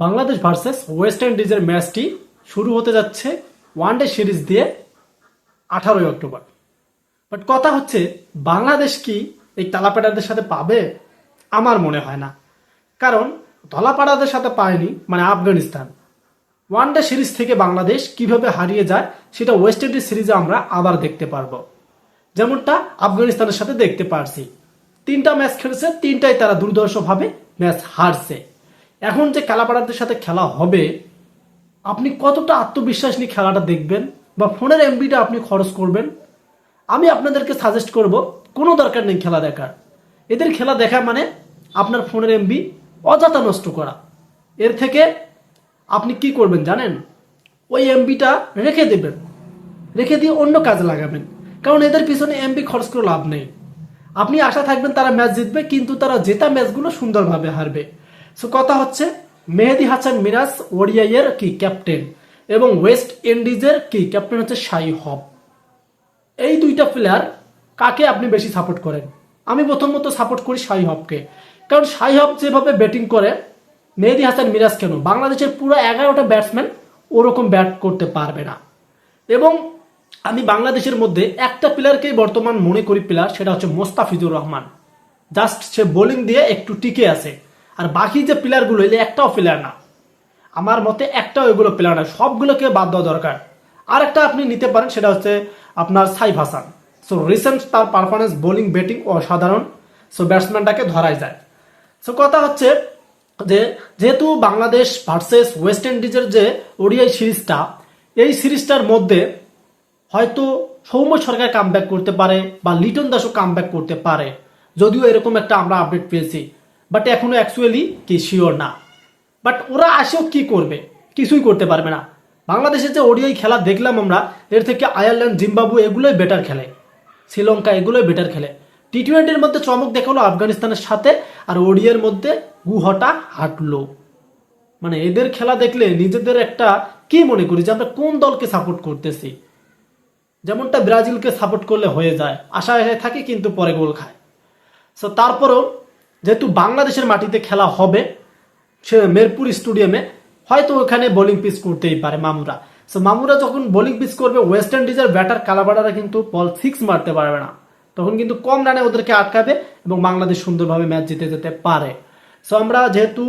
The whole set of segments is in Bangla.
বাংলাদেশ ভার্সেস ওয়েস্ট ইন্ডিজের ম্যাচটি শুরু হতে যাচ্ছে ওয়ানডে সিরিজ দিয়ে আঠারোই অক্টোবর। বাট কথা হচ্ছে, বাংলাদেশ কি এই তালাপাড়াদের সাথে পাবে? আমার মনে হয় না। কারণ ধলাপাড়াদের সাথে পায়নি মানে আফগানিস্তান। ওয়ানডে সিরিজ থেকে বাংলাদেশ কীভাবে হারিয়ে যায় সেটা ওয়েস্ট ইন্ডিজ সিরিজে আমরা আবার দেখতে পারব। যেমনটা আফগানিস্তানের সাথে দেখতে পারছি। তিনটা ম্যাচ খেলেছে, তিনটাই তারা দুর্দর্শভাবে ম্যাচ হারছে। এখন যে খেলাপাড়াদের সাথে খেলা হবে, আপনি কতটা আত্মবিশ্বাস নিয়ে খেলাটা দেখবেন বা ফোনের এমবিটা আপনি খরচ করবেন? আমি আপনাদেরকে সাজেস্ট করব, কোনো দরকার নেই খেলা দেখার। এদের খেলা দেখা মানে আপনার ফোনের এমবি অযথা নষ্ট করা। এর থেকে আপনি কি করবেন জানেন? ওই এমবিটা রেখে দেবেন। রেখে দিয়ে অন্য কাজে লাগাবেন। কারণ এদের পিছনে এমবি খরচ করে লাভ নেই। আপনি আশা থাকবেন তারা ম্যাচ জিতবে, কিন্তু তারা জেতা ম্যাচগুলো সুন্দরভাবে হারবে। সো কথা হচ্ছে, মেহেদি হাসান মিরাজ ওডিআইয়ের কি ক্যাপ্টেন এবং ওয়েস্ট ইন্ডিজের কি ক্যাপ্টেন হচ্ছে শাই হব। এই দুইটা প্লেয়ার কাকে আপনি বেশি সাপোর্ট করেন? আমি প্রথমত সাপোর্ট করি শাই হবকে। কারণ শাই হব যেভাবে ব্যাটিং করে, মেহেদি হাসান মিরাজ কেন? বাংলাদেশের পুরো এগারোটা ব্যাটসম্যান ওরকম ব্যাট করতে পারবে না। এবং আমি বাংলাদেশের মধ্যে একটা প্লেয়ারকেই বর্তমান মনে করি প্লেয়ার সেটা হচ্ছে মোস্তাফিজুর রহমান। জাস্ট সে বোলিং দিয়ে একটু টিকে আছে। আর বাকি যে প্লেয়ারগুলো এলে একটাও প্লেয়ার না। আমার মতে একটাও এগুলো প্লেয়ার না, সবগুলোকে বাদ দেওয়া দরকার। আর একটা আপনি নিতে পারেন, সেটা হচ্ছে আপনার সাইফ হাসান। সো রিসেন্ট তার পারফরমেন্স বোলিং ব্যাটিং অসাধারণ। সো ব্যাটসম্যানটাকে ধরাই যায়। সো কথা হচ্ছে যে, যেহেতু বাংলাদেশ ভার্সেস ওয়েস্ট ইন্ডিজের যে ওডিআই সিরিজটা, এই সিরিজটার মধ্যে হয়তো সৌম্য সরকার কাম করতে পারে বা লিটন দাসও কাম করতে পারে। যদিও এরকম একটা আমরা আপডেট পেয়েছি। বাট এখনও অ্যাকচুয়ালি কি শিওর না। বাট ওরা আসেও কি করবে, কিছুই করতে পারবে না। বাংলাদেশের যে ওডিআই খেলা দেখলাম আমরা, এর থেকে আয়ারল্যান্ড জিম্বাবু এগুলোই বেটার খেলে। শ্রীলঙ্কা এগুলোই বেটার খেলে। টি টোয়েন্টির মধ্যে চমক দেখাল আফগানিস্তানের সাথে, আর ওডিআর মধ্যে গুহটা হাঁটলো। মানে এদের খেলা দেখলে নিজেদের একটা কি মনে করি, যে আমরা কোন দলকে সাপোর্ট করতেছি? যেমনটা ব্রাজিলকে সাপোর্ট করলে হয়ে যায়, আশা আশায় থাকে কিন্তু পরে গোল খায়। সো তারপরেও যেহেতু বাংলাদেশের মাটিতে খেলা হবে, সে মেরপুর স্টেডিয়ামে, হয়তো ওখানে বোলিং পিচ করতেই পারে মামুরা। সো মামুরা যখন বোলিং পিচ করবে ওয়েস্ট ইন্ডিজের ব্যাটার কালাবাড়ারা কিন্তু বল সিক্স মারতে পারবে না। তখন কিন্তু কম রানে ওদেরকে আটকাবে এবং বাংলাদেশ সুন্দরভাবে ম্যাচ জিতে যেতে পারে। সো আমরা যেহেতু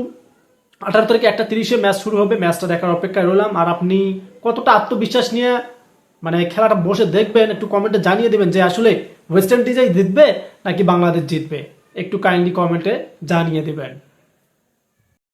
আঠারো তারিখে একটা তিরিশে ম্যাচ শুরু হবে ম্যাচটা দেখার অপেক্ষায় রইলাম। আর আপনি কতটা আত্মবিশ্বাস নিয়ে মানে খেলাটা বসে দেখবেন, একটু কমেন্টে জানিয়ে দেবেন যে আসলে ওয়েস্ট ইন্ডিজই জিতবে নাকি বাংলাদেশ জিতবে। একটু কাইন্ডলি কমেন্টে জানিয়ে দিবেন।